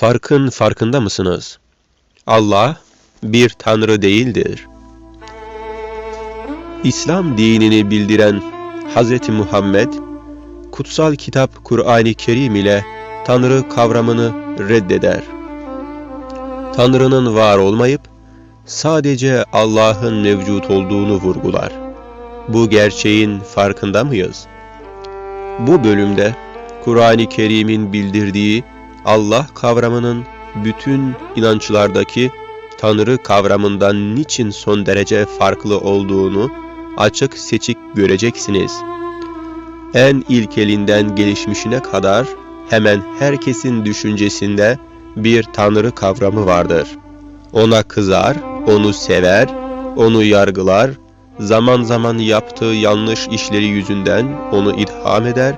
Farkın farkında mısınız? Allah bir tanrı değildir. İslam dinini bildiren Hz. Muhammed, kutsal kitap Kur'an-ı Kerim ile Tanrı kavramını reddeder. Tanrı'nın var olmayıp, sadece Allah'ın mevcut olduğunu vurgular. Bu gerçeğin farkında mıyız? Bu bölümde Kur'an-ı Kerim'in bildirdiği Allah kavramının bütün inançlardaki Tanrı kavramından niçin son derece farklı olduğunu açık seçik göreceksiniz. En ilkelinden gelişmişine kadar hemen herkesin düşüncesinde bir Tanrı kavramı vardır. Ona kızar, onu sever, onu yargılar, zaman zaman yaptığı yanlış işleri yüzünden onu itham eder,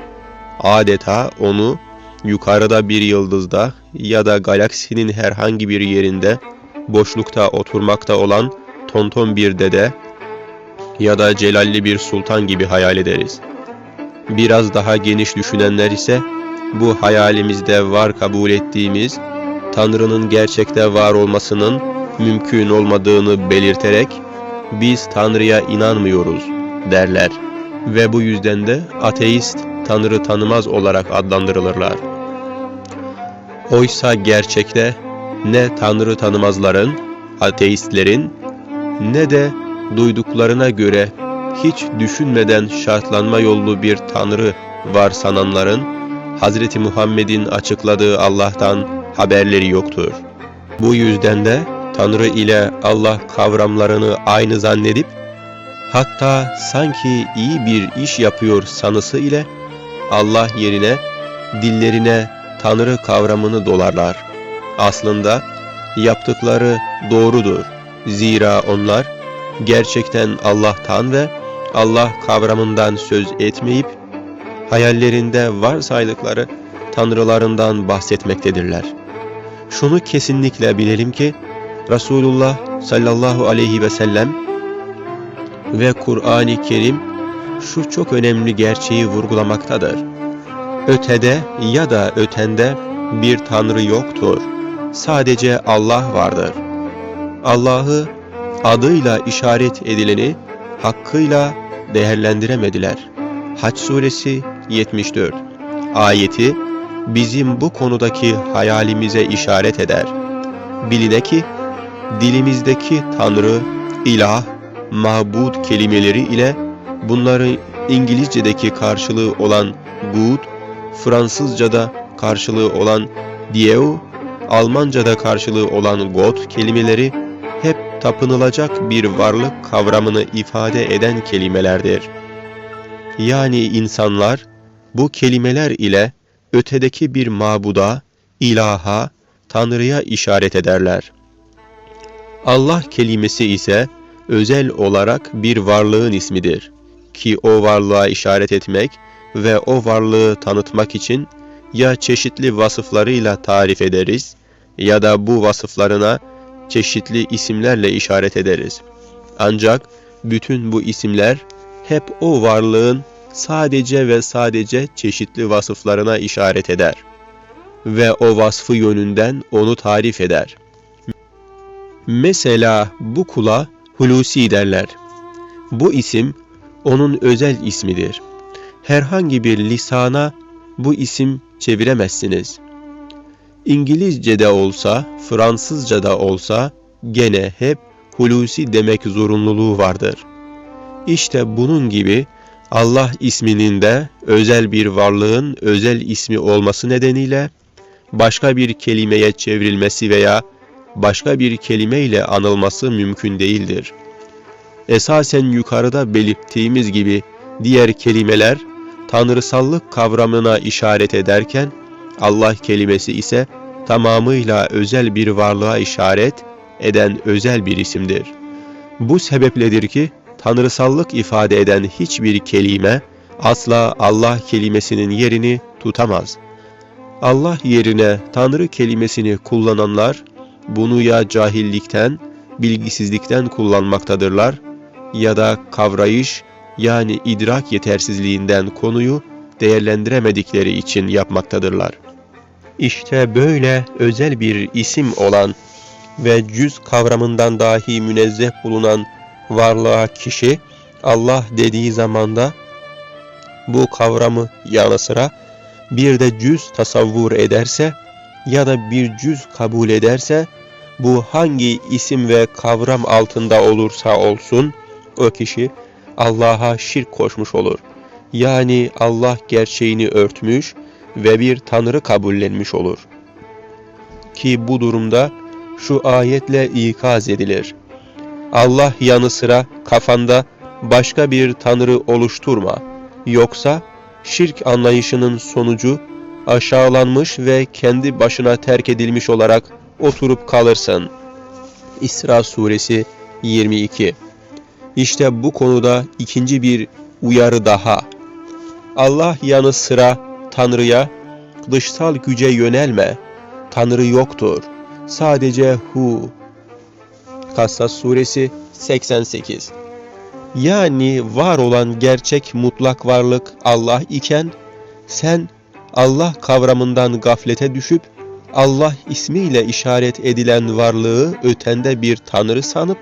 adeta onu yukarıda bir yıldızda ya da galaksinin herhangi bir yerinde boşlukta oturmakta olan tonton bir dede ya da celalli bir sultan gibi hayal ederiz. Biraz daha geniş düşünenler ise bu hayalimizde var kabul ettiğimiz Tanrı'nın gerçekte var olmasının mümkün olmadığını belirterek biz Tanrı'ya inanmıyoruz derler ve bu yüzden de ateist Tanrı tanımaz olarak adlandırılırlar. Oysa gerçekte ne Tanrı tanımazların, ateistlerin ne de duyduklarına göre hiç düşünmeden şartlanma yollu bir Tanrı var sananların Hz. Muhammed'in açıkladığı Allah'tan haberleri yoktur. Bu yüzden de Tanrı ile Allah kavramlarını aynı zannedip hatta sanki iyi bir iş yapıyor sanısı ile Allah yerine dillerine Tanrı kavramını dolarlar. Aslında yaptıkları doğrudur. Zira onlar gerçekten Allah'tan ve Allah kavramından söz etmeyip hayallerinde varsaydıkları tanrılarından bahsetmektedirler. Şunu kesinlikle bilelim ki Resulullah sallallahu aleyhi ve sellem ve Kur'an-ı Kerim şu çok önemli gerçeği vurgulamaktadır. Ötede ya da ötende bir tanrı yoktur. Sadece Allah vardır. Allah'ı adıyla işaret edileni hakkıyla değerlendiremediler. Haç suresi 74 ayeti bizim bu konudaki hayalimize işaret eder. Biline ki dilimizdeki Tanrı, ilah, mabud kelimeleri ile bunları İngilizce'deki karşılığı olan good, Fransızca'da karşılığı olan Dieu, Almanca'da karşılığı olan God kelimeleri hep tapınılacak bir varlık kavramını ifade eden kelimelerdir. Yani insanlar bu kelimeler ile ötedeki bir mabuda, ilaha, Tanrı'ya işaret ederler. Allah kelimesi ise özel olarak bir varlığın ismidir ki o varlığa işaret etmek ve o varlığı tanıtmak için ya çeşitli vasıflarıyla tarif ederiz ya da bu vasıflarına çeşitli isimlerle işaret ederiz. Ancak bütün bu isimler hep o varlığın sadece ve sadece çeşitli vasıflarına işaret eder ve o vasfı yönünden onu tarif eder. Mesela bu kula Hulusi derler. Bu isim onun özel ismidir. Herhangi bir lisana bu isim çeviremezsiniz. İngilizce'de olsa, Fransızca'da olsa gene hep Hulusi demek zorunluluğu vardır. İşte bunun gibi Allah isminin de özel bir varlığın özel ismi olması nedeniyle başka bir kelimeye çevrilmesi veya başka bir kelimeyle anılması mümkün değildir. Esasen yukarıda belirttiğimiz gibi diğer kelimeler tanrısallık kavramına işaret ederken Allah kelimesi ise tamamıyla özel bir varlığa işaret eden özel bir isimdir. Bu sebepledir ki tanrısallık ifade eden hiçbir kelime asla Allah kelimesinin yerini tutamaz. Allah yerine Tanrı kelimesini kullananlar bunu ya cahillikten, bilgisizlikten kullanmaktadırlar ya da kavrayış yani idrak yetersizliğinden konuyu değerlendiremedikleri için yapmaktadırlar. İşte böyle özel bir isim olan ve cüz kavramından dahi münezzeh bulunan varlığa kişi Allah dediği zamanda bu kavramı yanı sıra bir de cüz tasavvur ederse ya da bir cüz kabul ederse bu hangi isim ve kavram altında olursa olsun o kişi Allah'a şirk koşmuş olur. Yani Allah gerçeğini örtmüş ve bir tanrı kabullenmiş olur. Ki bu durumda şu ayetle ikaz edilir. Allah yanı sıra kafanda başka bir tanrı oluşturma. Yoksa şirk anlayışının sonucu aşağılanmış ve kendi başına terk edilmiş olarak oturup kalırsın. İsra suresi 22 İşte bu konuda ikinci bir uyarı daha. Allah yanı sıra Tanrı'ya dışsal güce yönelme. Tanrı yoktur. Sadece Hu. Kassas suresi 88 Yani var olan gerçek mutlak varlık Allah iken sen Allah kavramından gaflete düşüp Allah ismiyle işaret edilen varlığı ötende bir tanrı sanıp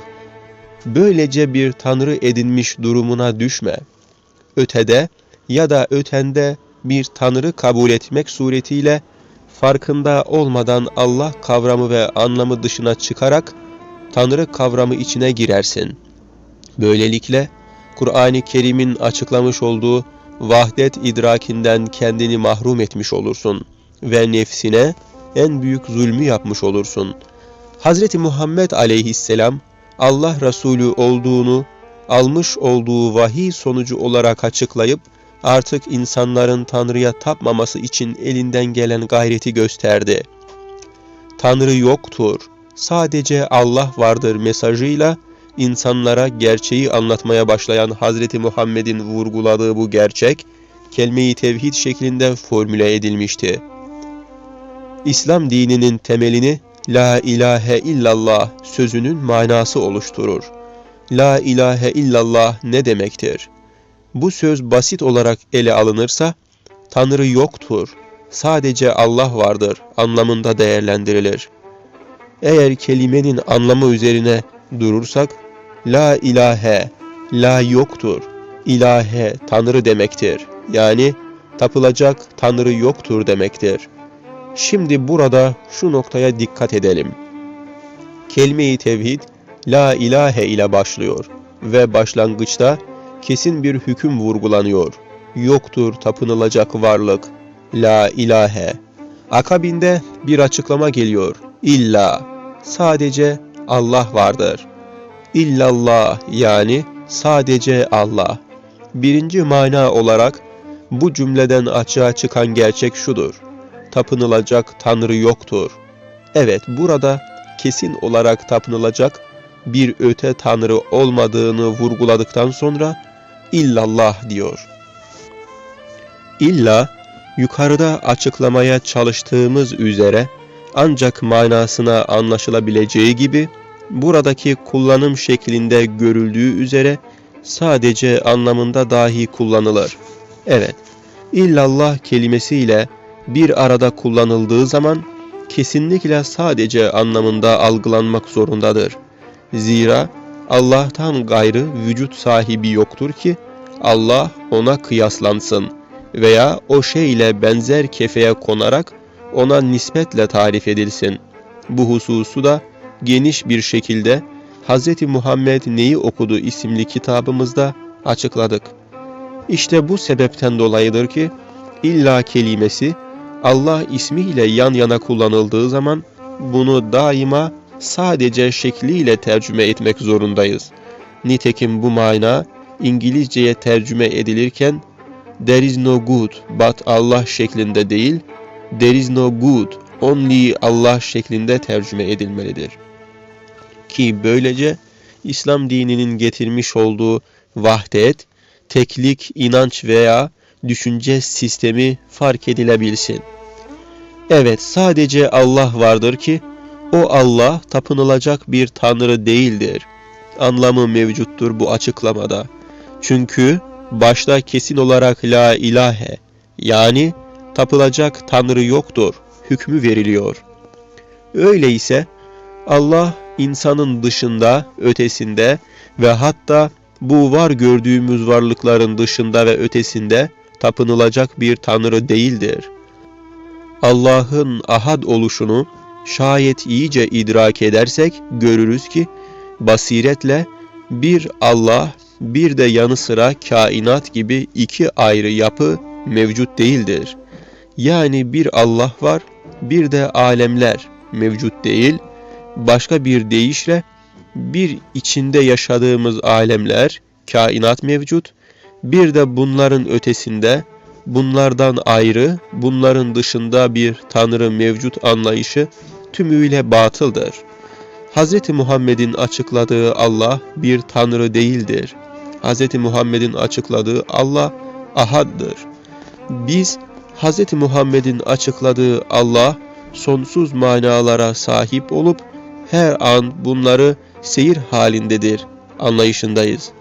böylece bir tanrı edinmiş durumuna düşme. Ötede ya da ötende bir tanrı kabul etmek suretiyle farkında olmadan Allah kavramı ve anlamı dışına çıkarak tanrı kavramı içine girersin. Böylelikle Kur'an-ı Kerim'in açıklamış olduğu vahdet idrakinden kendini mahrum etmiş olursun ve nefsine en büyük zulmü yapmış olursun. Hazreti Muhammed aleyhisselam Allah Resulü olduğunu almış olduğu vahiy sonucu olarak açıklayıp artık insanların Tanrı'ya tapmaması için elinden gelen gayreti gösterdi. Tanrı yoktur, sadece Allah vardır mesajıyla insanlara gerçeği anlatmaya başlayan Hazreti Muhammed'in vurguladığı bu gerçek, kelime-i tevhid şeklinde formüle edilmişti. İslam dininin temelini La ilahe illallah sözünün manası oluşturur. La ilahe illallah ne demektir? Bu söz basit olarak ele alınırsa, Tanrı yoktur, sadece Allah vardır anlamında değerlendirilir. Eğer kelimenin anlamı üzerine durursak, La ilahe, la yoktur, ilahe Tanrı demektir. Yani tapılacak Tanrı yoktur demektir. Şimdi burada şu noktaya dikkat edelim. Kelime-i tevhid, la ilahe ile başlıyor ve başlangıçta kesin bir hüküm vurgulanıyor. Yoktur tapınılacak varlık, la ilahe. Akabinde bir açıklama geliyor. İlla, sadece Allah vardır. İllallah yani sadece Allah. Birinci mana olarak bu cümleden açığa çıkan gerçek şudur. Tapınılacak Tanrı yoktur. Evet burada kesin olarak tapınılacak bir öte Tanrı olmadığını vurguladıktan sonra illallah diyor. İlla yukarıda açıklamaya çalıştığımız üzere ancak manasına anlaşılabileceği gibi buradaki kullanım şeklinde görüldüğü üzere sadece anlamında dahi kullanılır. Evet, illallah kelimesiyle bir arada kullanıldığı zaman kesinlikle sadece anlamında algılanmak zorundadır. Zira Allah'tan gayrı vücut sahibi yoktur ki Allah ona kıyaslansın veya o şeyle benzer kefeye konarak ona nispetle tarif edilsin. Bu hususu da geniş bir şekilde Hz. Muhammed Neyi Okudu isimli kitabımızda açıkladık. İşte bu sebepten dolayıdır ki illa kelimesi Allah ismiyle yan yana kullanıldığı zaman bunu daima sadece şekliyle tercüme etmek zorundayız. Nitekim bu mana İngilizceye tercüme edilirken there is no good but Allah şeklinde değil, there is no good only Allah şeklinde tercüme edilmelidir. Ki böylece İslam dininin getirmiş olduğu vahdet, teklik, inanç veya düşünce sistemi fark edilebilsin. Evet sadece Allah vardır ki o Allah tapınılacak bir tanrı değildir. Anlamı mevcuttur bu açıklamada. Çünkü başta kesin olarak la ilahe yani tapılacak tanrı yoktur hükmü veriliyor. Öyleyse Allah insanın dışında, ötesinde ve hatta bu var gördüğümüz varlıkların dışında ve ötesinde tapınılacak bir tanrı değildir. Allah'ın ahad oluşunu şayet iyice idrak edersek görürüz ki basiretle bir Allah bir de yanı sıra kainat gibi iki ayrı yapı mevcut değildir. Yani bir Allah var, bir de alemler mevcut değil. Başka bir deyişle bir içinde yaşadığımız alemler, kainat mevcut. Bir de bunların ötesinde, bunlardan ayrı, bunların dışında bir tanrı mevcut anlayışı tümüyle batıldır. Hz. Muhammed'in açıkladığı Allah bir tanrı değildir. Hz. Muhammed'in açıkladığı Allah ahaddır. Biz Hz. Muhammed'in açıkladığı Allah sonsuz manalara sahip olup her an bunları seyir halindedir anlayışındayız.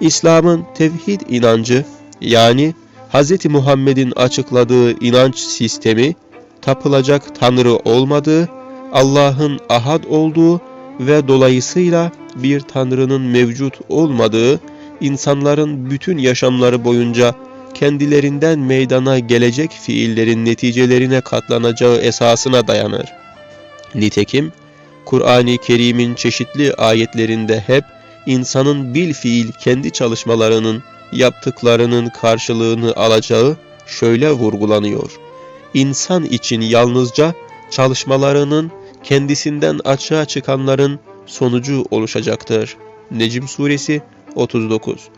İslam'ın tevhid inancı yani Hz. Muhammed'in açıkladığı inanç sistemi tapılacak tanrı olmadığı, Allah'ın ahad olduğu ve dolayısıyla bir tanrının mevcut olmadığı, insanların bütün yaşamları boyunca kendilerinden meydana gelecek fiillerin neticelerine katlanacağı esasına dayanır. Nitekim, Kur'an-ı Kerim'in çeşitli ayetlerinde hep insanın bil fiil kendi çalışmalarının, yaptıklarının karşılığını alacağı şöyle vurgulanıyor. İnsan için yalnızca çalışmalarının kendisinden açığa çıkanların sonucu oluşacaktır. Necim Suresi 39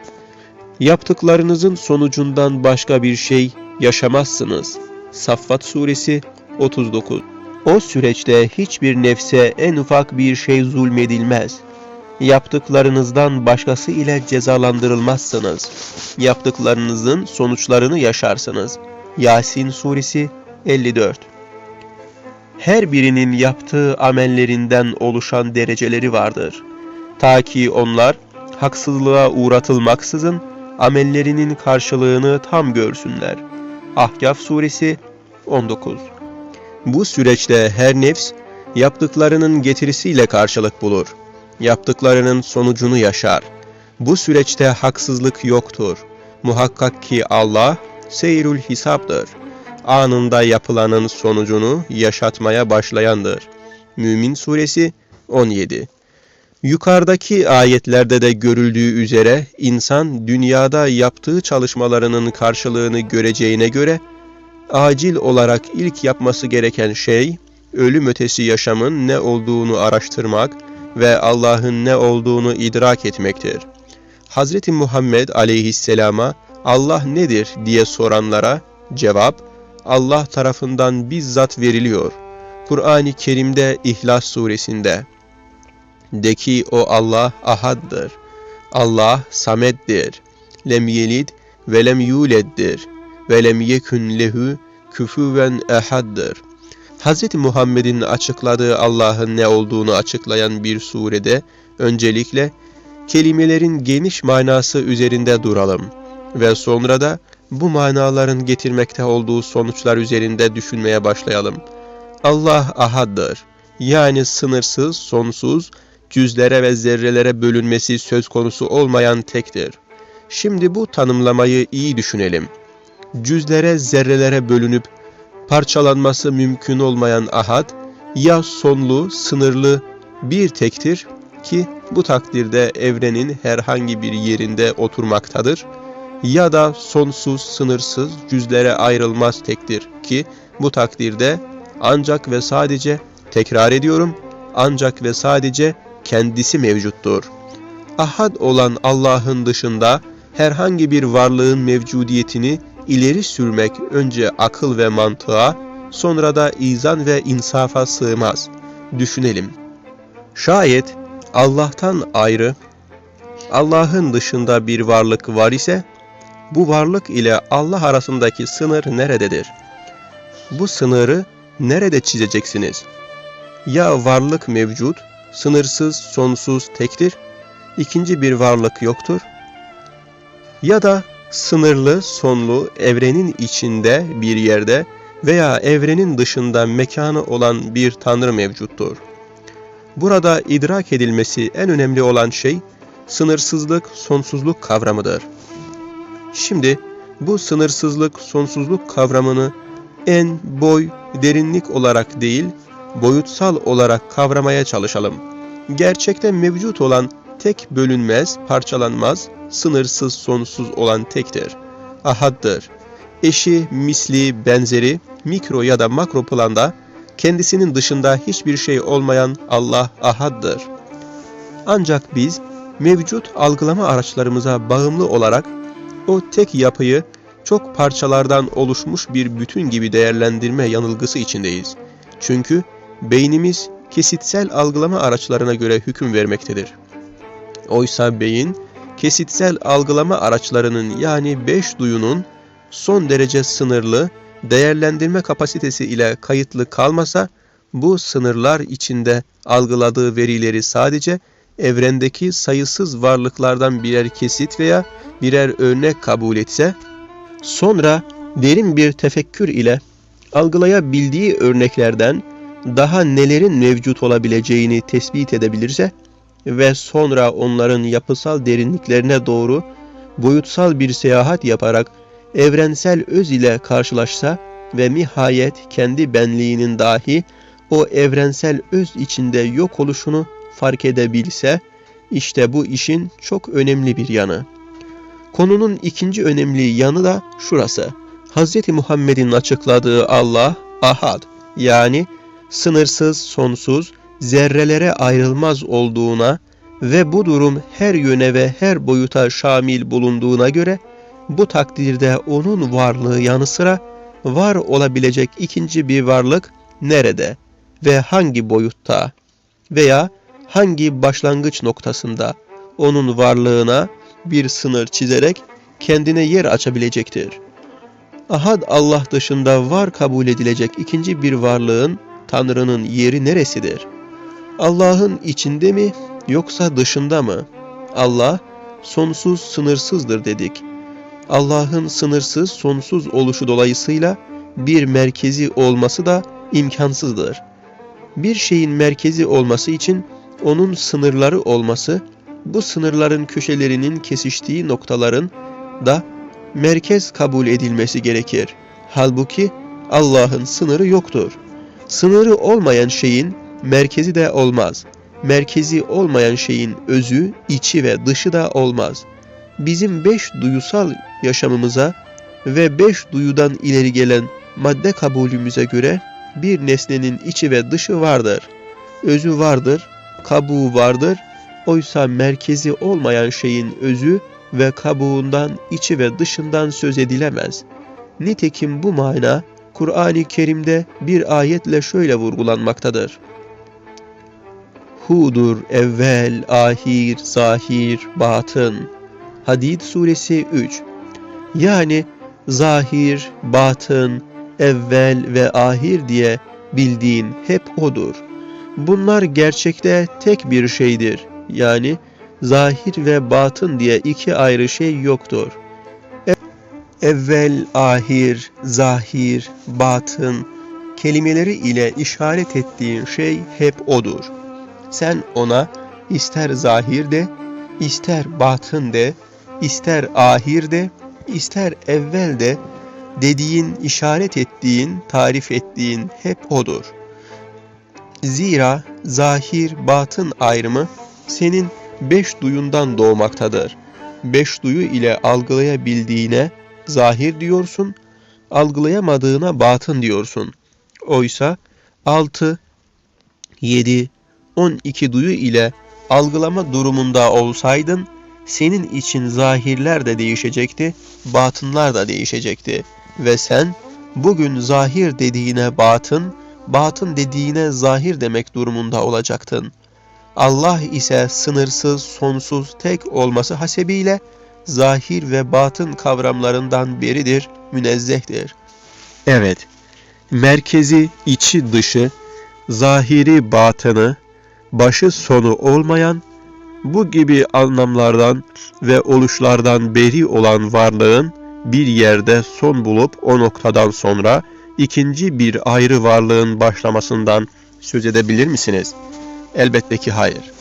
Yaptıklarınızın sonucundan başka bir şey yaşamazsınız. Saffat Suresi 39 O süreçte hiçbir nefse en ufak bir şey zulmedilmez. Yaptıklarınızdan başkası ile cezalandırılmazsınız. Yaptıklarınızın sonuçlarını yaşarsınız. Yasin Suresi 54 Her birinin yaptığı amellerinden oluşan dereceleri vardır. Ta ki onlar haksızlığa uğratılmaksızın amellerinin karşılığını tam görsünler. Ahkaf Suresi 19 Bu süreçte her nefs yaptıklarının getirisiyle karşılık bulur. Yaptıklarının sonucunu yaşar. Bu süreçte haksızlık yoktur. Muhakkak ki Allah seyrül hisaptır. Anında yapılanın sonucunu yaşatmaya başlayandır. Mümin Suresi 17 Yukarıdaki ayetlerde de görüldüğü üzere insan dünyada yaptığı çalışmalarının karşılığını göreceğine göre acil olarak ilk yapması gereken şey ölüm ötesi yaşamın ne olduğunu araştırmak ve Allah'ın ne olduğunu idrak etmektir. Hz. Muhammed aleyhisselama Allah nedir diye soranlara cevap Allah tarafından bizzat veriliyor. Kur'an-ı Kerim'de İhlas suresinde de ki o Allah ahaddır. Allah samettir. Lem yelid ve lem yuleddir. Ve lem yekün lehu küfüven ehaddır. Hz. Muhammed'in açıkladığı Allah'ın ne olduğunu açıklayan bir surede öncelikle kelimelerin geniş manası üzerinde duralım ve sonra da bu manaların getirmekte olduğu sonuçlar üzerinde düşünmeye başlayalım. Allah ahaddır. Yani sınırsız, sonsuz, cüzlere ve zerrelere bölünmesi söz konusu olmayan tektir. Şimdi bu tanımlamayı iyi düşünelim. Cüzlere, zerrelere bölünüp parçalanması mümkün olmayan ahad, ya sonlu, sınırlı bir tektir ki bu takdirde evrenin herhangi bir yerinde oturmaktadır, ya da sonsuz, sınırsız, cüzlere ayrılmaz tektir ki bu takdirde ancak ve sadece, tekrar ediyorum, ancak ve sadece kendisi mevcuttur. Ahad olan Allah'ın dışında herhangi bir varlığın mevcudiyetini ileri sürmek önce akıl ve mantığa, sonra da izan ve insafa sığmaz. Düşünelim. Şayet Allah'tan ayrı, Allah'ın dışında bir varlık var ise, bu varlık ile Allah arasındaki sınır nerededir? Bu sınırı nerede çizeceksiniz? Ya varlık mevcut, sınırsız, sonsuz tektir, ikinci bir varlık yoktur. Ya da sınırlı, sonlu evrenin içinde bir yerde veya evrenin dışında mekanı olan bir tanrı mevcuttur. Burada idrak edilmesi en önemli olan şey sınırsızlık, sonsuzluk kavramıdır. Şimdi bu sınırsızlık, sonsuzluk kavramını en boy, derinlik olarak değil, boyutsal olarak kavramaya çalışalım. Gerçekte mevcut olan tek bölünmez, parçalanmaz, sınırsız, sonsuz olan tektir. Ahaddır. Eşi, misli, benzeri, mikro ya da makro planda kendisinin dışında hiçbir şey olmayan Allah ahaddır. Ancak biz mevcut algılama araçlarımıza bağımlı olarak o tek yapıyı çok parçalardan oluşmuş bir bütün gibi değerlendirme yanılgısı içindeyiz. Çünkü beynimiz kesitsel algılama araçlarına göre hüküm vermektedir. Oysa beyin, kesitsel algılama araçlarının yani beş duyunun son derece sınırlı, değerlendirme kapasitesi ile kayıtlı kalmasa, bu sınırlar içinde algıladığı verileri sadece evrendeki sayısız varlıklardan birer kesit veya birer örnek kabul etse, sonra derin bir tefekkür ile algılayabildiği örneklerden daha nelerin mevcut olabileceğini tespit edebilirse ve sonra onların yapısal derinliklerine doğru boyutsal bir seyahat yaparak evrensel öz ile karşılaşsa ve nihayet kendi benliğinin dahi o evrensel öz içinde yok oluşunu fark edebilse, işte bu işin çok önemli bir yanı. Konunun ikinci önemli yanı da şurası. Hz. Muhammed'in açıkladığı Allah, ahad, yani sınırsız, sonsuz, zerrelere ayrılmaz olduğuna ve bu durum her yöne ve her boyuta şamil bulunduğuna göre, bu takdirde onun varlığı yanı sıra var olabilecek ikinci bir varlık nerede ve hangi boyutta veya hangi başlangıç noktasında onun varlığına bir sınır çizerek kendine yer açabilecektir. Ahad Allah dışında var kabul edilecek ikinci bir varlığın, Tanrı'nın yeri neresidir? Allah'ın içinde mi yoksa dışında mı? Allah sonsuz sınırsızdır dedik. Allah'ın sınırsız sonsuz oluşu dolayısıyla bir merkezi olması da imkansızdır. Bir şeyin merkezi olması için onun sınırları olması, bu sınırların köşelerinin kesiştiği noktaların da merkez kabul edilmesi gerekir. Halbuki Allah'ın sınırı yoktur. Sınırı olmayan şeyin merkezi de olmaz. Merkezi olmayan şeyin özü, içi ve dışı da olmaz. Bizim beş duyusal yaşamımıza ve beş duyudan ileri gelen madde kabulümüze göre bir nesnenin içi ve dışı vardır. Özü vardır, kabuğu vardır. Oysa merkezi olmayan şeyin özü ve kabuğundan, içi ve dışından söz edilemez. Nitekim bu mana Kur'an-ı Kerim'de bir ayetle şöyle vurgulanmaktadır. Hudur evvel, ahir, zahir, batın. Hadid suresi 3 Yani zahir, batın, evvel ve ahir diye bildiğin hep odur. Bunlar gerçekte tek bir şeydir. Yani zahir ve batın diye iki ayrı şey yoktur. Evvel, ahir, zahir, batın kelimeleri ile işaret ettiğin şey hep odur. Sen ona ister zahir de, ister batın de, ister ahir de, ister evvel de dediğin, işaret ettiğin, tarif ettiğin hep odur. Zira zahir, batın ayrımı senin beş duyundan doğmaktadır. Beş duyu ile algılayabildiğine zahir diyorsun, algılayamadığına batın diyorsun. Oysa altı, yedi, on iki duyu ile algılama durumunda olsaydın, senin için zahirler de değişecekti, batınlar da değişecekti. Ve sen bugün zahir dediğine batın, batın dediğine zahir demek durumunda olacaktın. Allah ise sınırsız, sonsuz, tek olması hasebiyle zahir ve batın kavramlarından beridir, münezzehtir. Evet, merkezi, içi, dışı, zahiri, batını, başı sonu olmayan, bu gibi anlamlardan ve oluşlardan beri olan varlığın bir yerde son bulup o noktadan sonra ikinci bir ayrı varlığın başlamasından söz edebilir misiniz? Elbette ki hayır.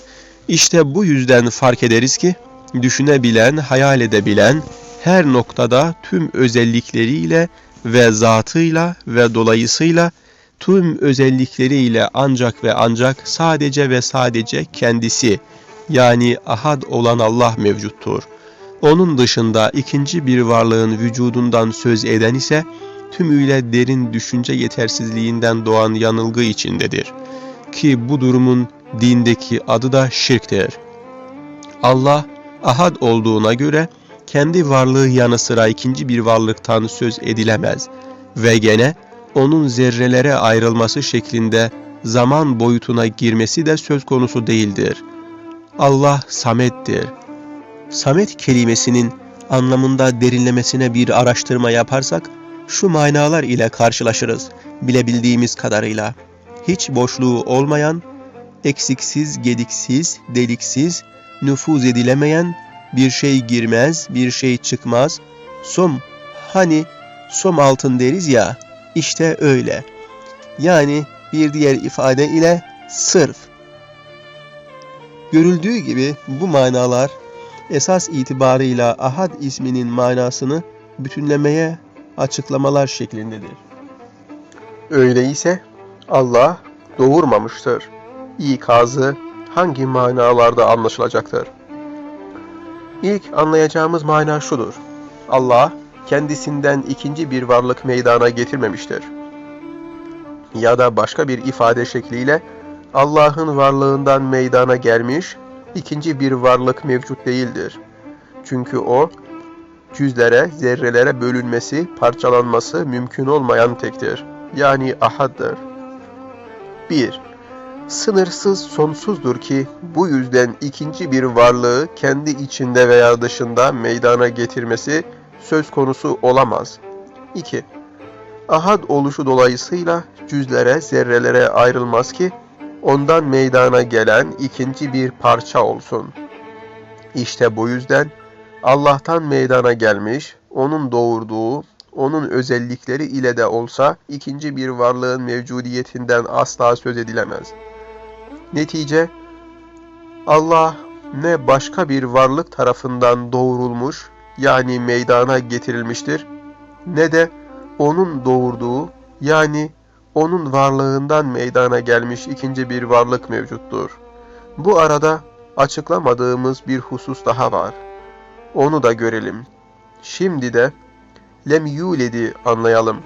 İşte bu yüzden fark ederiz ki düşünebilen, hayal edebilen her noktada tüm özellikleriyle ve zatıyla ve dolayısıyla tüm özellikleriyle ancak ve ancak sadece ve sadece kendisi yani ahad olan Allah mevcuttur. Onun dışında ikinci bir varlığın vücudundan söz eden ise tümüyle derin düşünce yetersizliğinden doğan yanılgı içindedir. Ki bu durumun dindeki adı da şirktir. Allah ahad olduğuna göre kendi varlığı yanı sıra ikinci bir varlıktan söz edilemez ve gene onun zerrelere ayrılması şeklinde zaman boyutuna girmesi de söz konusu değildir. Allah Samet'tir. Samet kelimesinin anlamında derinlemesine bir araştırma yaparsak şu manalar ile karşılaşırız bilebildiğimiz kadarıyla. Hiç boşluğu olmayan, eksiksiz, gediksiz, deliksiz, nüfuz edilemeyen, bir şey girmez, bir şey çıkmaz. Som, hani som altın deriz ya, işte öyle. Yani bir diğer ifade ile sırf. Görüldüğü gibi bu manalar esas itibarıyla ahad isminin manasını bütünlemeye açıklamalar şeklindedir. Öyleyse Allah doğurmamıştır. İkazı hangi manalarda anlaşılacaktır? İlk anlayacağımız mana şudur. Allah kendisinden ikinci bir varlık meydana getirmemiştir. Ya da başka bir ifade şekliyle Allah'ın varlığından meydana gelmiş ikinci bir varlık mevcut değildir. Çünkü o cüzlere, zerrelere bölünmesi, parçalanması mümkün olmayan tektir. Yani ahaddır. 1. Sınırsız sonsuzdur ki bu yüzden ikinci bir varlığı kendi içinde veya dışında meydana getirmesi söz konusu olamaz. 2. Ahad oluşu dolayısıyla cüzlere, zerrelere ayrılmaz ki ondan meydana gelen ikinci bir parça olsun. İşte bu yüzden Allah'tan meydana gelmiş, onun doğurduğu, onun özellikleri ile de olsa ikinci bir varlığın mevcudiyetinden asla söz edilemez. Netice, Allah ne başka bir varlık tarafından doğurulmuş, yani meydana getirilmiştir, ne de onun doğurduğu, yani onun varlığından meydana gelmiş ikinci bir varlık mevcuttur. Bu arada açıklamadığımız bir husus daha var. Onu da görelim. Şimdi de lem yuledi anlayalım.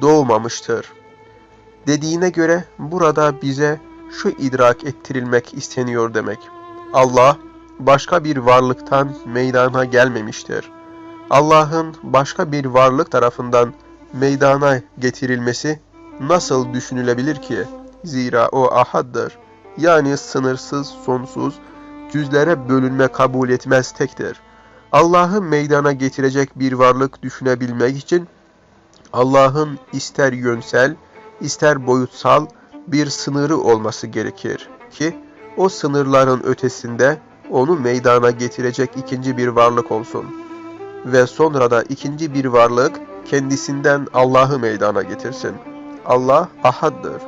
Doğmamıştır. Dediğine göre burada bize şu idrak ettirilmek isteniyor demek. Allah başka bir varlıktan meydana gelmemiştir. Allah'ın başka bir varlık tarafından meydana getirilmesi nasıl düşünülebilir ki? Zira o ahaddır. Yani sınırsız, sonsuz, cüzlere bölünme kabul etmez tektir. Allah'ı meydana getirecek bir varlık düşünebilmek için Allah'ın ister yönsel, ister boyutsal bir sınırı olması gerekir ki o sınırların ötesinde onu meydana getirecek ikinci bir varlık olsun. Ve sonra da ikinci bir varlık kendisinden Allah'ı meydana getirsin. Allah ahaddır.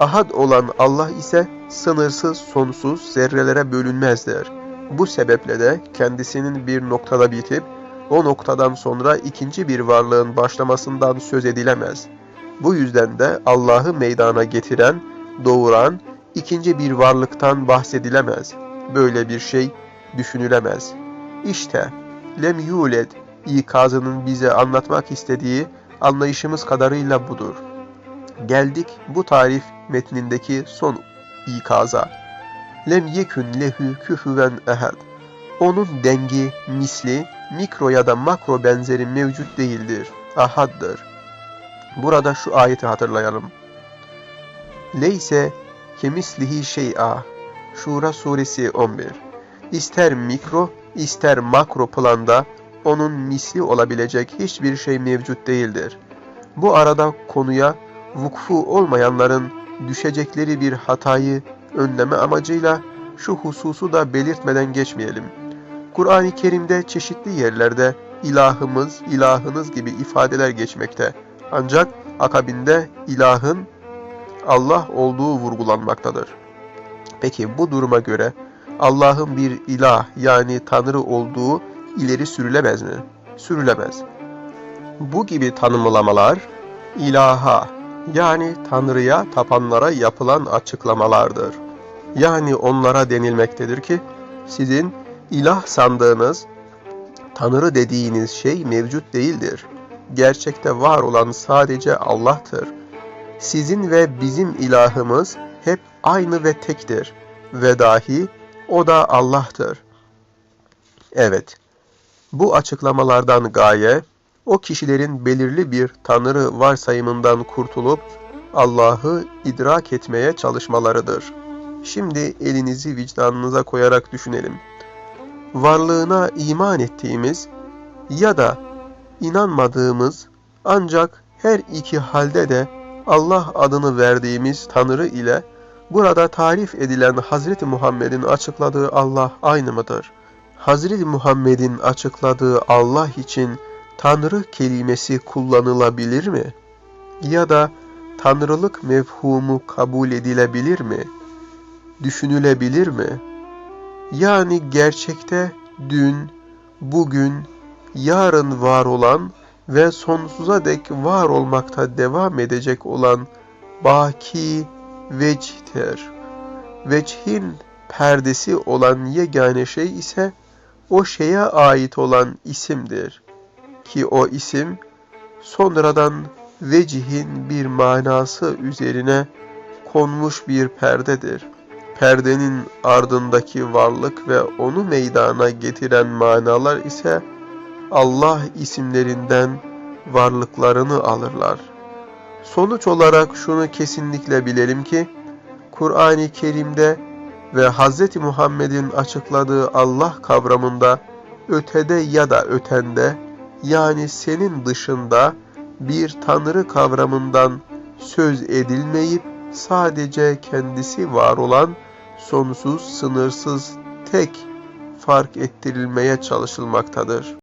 Ahad olan Allah ise sınırsız, sonsuz, zerrelere bölünmezdir. Bu sebeple de kendisinin bir noktada bitip, o noktadan sonra ikinci bir varlığın başlamasından söz edilemez. Bu yüzden de Allah'ı meydana getiren, doğuran, ikinci bir varlıktan bahsedilemez. Böyle bir şey düşünülemez. İşte lem yuled ikazının bize anlatmak istediği anlayışımız kadarıyla budur. Geldik bu tarif metnindeki son ikaza. Lem yekün lehü küfüven ehad. Onun dengi, misli, mikro ya da makro benzeri mevcut değildir. Ahaddır. Burada şu ayeti hatırlayalım. Leyse kemislihi şey'a. Şura suresi 11. İster mikro, ister makro planda onun misli olabilecek hiçbir şey mevcut değildir. Bu arada konuya vukfu olmayanların düşecekleri bir hatayı önleme amacıyla şu hususu da belirtmeden geçmeyelim. Kur'an-ı Kerim'de çeşitli yerlerde ilahımız, ilahınız gibi ifadeler geçmekte. Ancak akabinde ilahın Allah olduğu vurgulanmaktadır. Peki bu duruma göre Allah'ın bir ilah yani tanrı olduğu ileri sürülemez mi? Sürülemez. Bu gibi tanımlamalar ilaha yani tanrıya tapanlara yapılan açıklamalardır. Yani onlara denilmektedir ki sizin ilah sandığınız tanrı dediğiniz şey mevcut değildir. Gerçekte var olan sadece Allah'tır. Sizin ve bizim ilahımız hep aynı ve tektir ve dahi o da Allah'tır. Evet, bu açıklamalardan gaye, o kişilerin belirli bir tanrı varsayımından kurtulup Allah'ı idrak etmeye çalışmalarıdır. Şimdi elinizi vicdanınıza koyarak düşünelim. Varlığına iman ettiğimiz ya da inanmadığımız ancak her iki halde de Allah adını verdiğimiz Tanrı ile burada tarif edilen Hazreti Muhammed'in açıkladığı Allah aynı mıdır? Hazreti Muhammed'in açıkladığı Allah için Tanrı kelimesi kullanılabilir mi? Ya da Tanrılık mefhumu kabul edilebilir mi? Düşünülebilir mi? Yani gerçekte dün, bugün, yarın var olan ve sonsuza dek var olmakta devam edecek olan baki vecihtir. Vecihin perdesi olan yegane şey ise o şeye ait olan isimdir. Ki o isim sonradan vecihin bir manası üzerine konmuş bir perdedir. Perdenin ardındaki varlık ve onu meydana getiren manalar ise Allah isimlerinden varlıklarını alırlar. Sonuç olarak şunu kesinlikle bilelim ki Kur'an-ı Kerim'de ve Hz. Muhammed'in açıkladığı Allah kavramında ötede ya da ötende yani senin dışında bir tanrı kavramından söz edilmeyip sadece kendisi var olan sonsuz, sınırsız, tek fark ettirilmeye çalışılmaktadır.